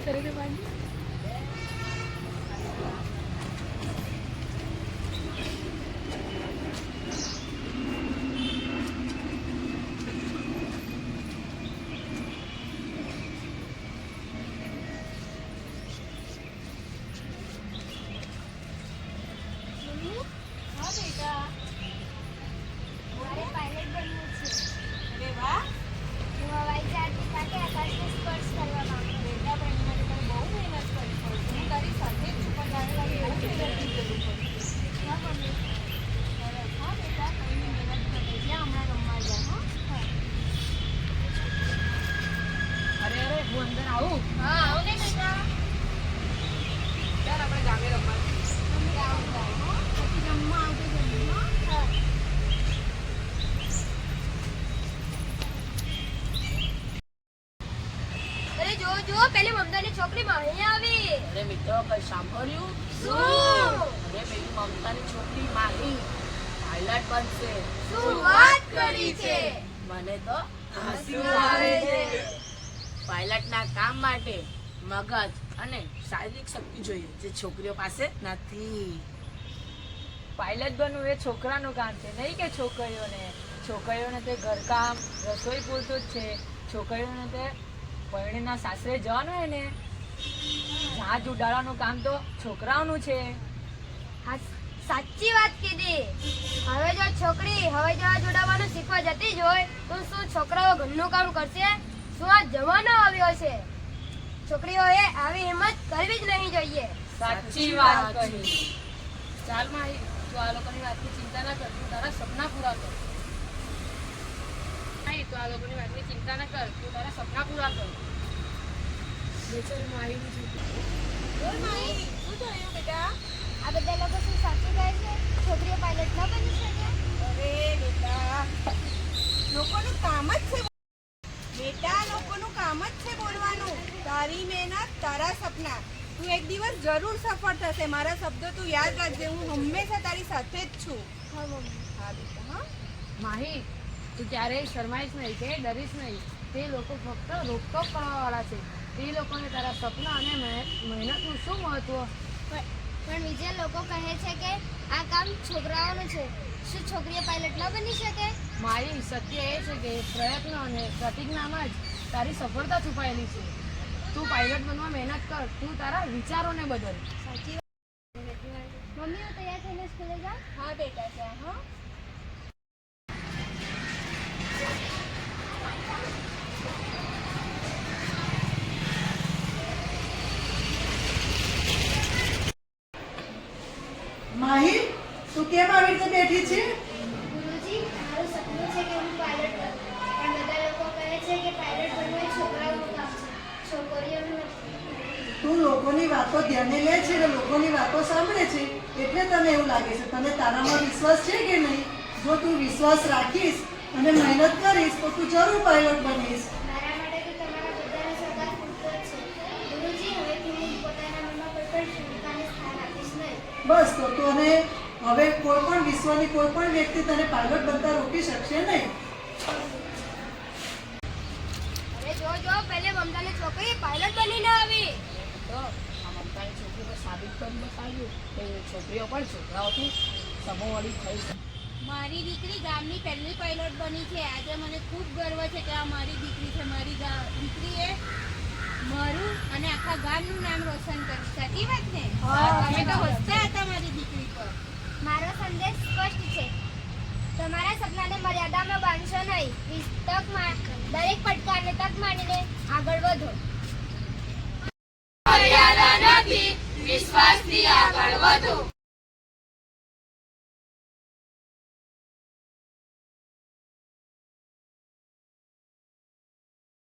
કરે છે પાણી હા બેટા મારે પાયલટ બનવું છે અરે વાહ હું હવાઈ જહાજ સાથે આકાશને સ્પર્શ કરવા માંગુ છું. બેટા પણ એની માટે તારે બહુ મહેનત કરવી પડશે હું તારી સાથે જ છું પણ તારે તારી બહુ મહેનતની જરૂર પડશે હા મમ્મી સરસ હા બેટા કંઈ મહેનત કરે છે હમણાં રમવા જા હા અરે અરે હું અંદર આવું. હા આવો ને બેટા. ચાલ આપણે ગામે રમવા. મમ્મી આવો હા પછી જમવા આવજો જલ્દી હા હા અરે જો જો પેલી મમતાની છોકરી માહી આવી. અરે મિત્રો કઈ સાંભળ્યું? શું? અરે પેલી મમતાની છોકરી માહી પાયલટ બનશે. શું વાત કરી છે? મને તો હસવું આવે છે. પાયલટના કામ માટે મગજ અને શારીરિક શક્તિ જોઈએ જે છોકરીઓ પાસે નથી. પાયલટ બનવું એ છોકરાનું કામ છે નહીં કે છોકરીઓને. છોકરીઓને તે ઘરકામ રસોઈ પૂરતું જ છે. છોકરીઓને તે પરણીના સાસરે જવાનું હોય ને જહાજ ઉડાડવાનું કામ તો છોકરાઓનું છે. હા, સાચી વાત કીધી. હવે જો છોકરી હવે જહાજ ઉડાવવાનું શીખવા જતી જ હોય તો શું છોકરાઓ ઘરનું કામ કરશે? શું આ જમાનો આવ્યો છે. છોકરીઓએ આવી હિંમત કરવી જ નહીં જોઈએ. સાચી વાત કહી ચાલ માહી તું આ લોકોની વાતની ચિંતા ના કર તું તારા સપના પૂરા કર. માહી તું આ લોકોની વાતની ચિંતા ના કર તું તારા સપના પૂરા કર. બેચારી બોલ માહી શું થયું બેટા? આ બધા લોકો શું સાચું કહે છે? છોકરીઓ પાયલટ ન બની શકે અરે બેટા લોકોનું કામ જ છે બેટા લોકોનું કામ જ છે બોલવાનું તારી મહેનત તારા સપના તું એક દિવસ જરૂર સફળ થશે. મારા શબ્દો તું યાદ રાખજે. હું હંમેશા તારી સાથે જ છું. હા મમ્મી. હા બેટા હા. માહી તું ક્યારેય શરમાઈશ નહીં કે ડરીશ નહીં. તે લોકો ફક્ત રોકટોક કરવાવાળા છે. તે લોકોને તારા સપના અને મહેનતનું શું મહત્વ? પણ પણ બીજા લોકો કહે છે કે આ કામ છોકરાઓનું છે. શું છોકરીઓ પાયલટ ન બની શકે? મારી સત્ય એ છે કે પ્રયત્ન અને પ્રતિજ્ઞામાં જ તારી સફળતા છુપાયેલી છે. તું પાયલટ બનવા મહેનત કર. તું તારા વિચારોને બદલ. સાચી મમ્મી હું તૈયાર થઈને સ્કૂલે જાઉં હા બેટા જા હા. માહી તું કેમ આવી રીતે બેઠી છે ગુરુજી મારું સપનું છે કે હું પાયલટ બનું પણ બધા લોકો કહે છે કે પાયલટ બનવું એ છોકરાઓનું કામ છે છોકરીઓનું નથી તું લોકોની વાતો ધ્યાને લે છે અને લોકોની વાતો સાંભળે છે એટલે તને એવું લાગે છે. તને તારામાં વિશ્વાસ છે કે નહીં? જો તું વિશ્વાસ રાખીશ અને મહેનત કરીશ તો તું જરૂર પાયલટ બનીશ. બસ તો તને હવે કોઈ પણ વિશ્વની કોઈ પણ વ્યક્તિ તને પાયલટ બનતા રોકી શકશે નહીં. જો જો પહેલે મમતાની છોકરી પાયલટ બનીને આવી તો આ મમતાની છોકરી પર સાબિત બતાવ્યું કે છોકરીઓ પણ છોકરાઓથી સમોવાળી થઈ છે મારી દીકરી ગામની પહેલી પાયલોટ બની છે. આજે મને ખૂબ ગર્વ છે કે આ મારી દીકરી છે. મારી દીકરીએ મારું અને આખા ગામનું નામ રોશન કર્યું સાચી વાત ને? તમે તો હસતા હતા મારી દીકરી પર. મારો સંદેશ સ્પષ્ટ છે. તમારા સપનાને મર્યાદામાં બાંધશો નહીં. તક દરેક પડકારને તક માનીને આગળ વધો. વધો.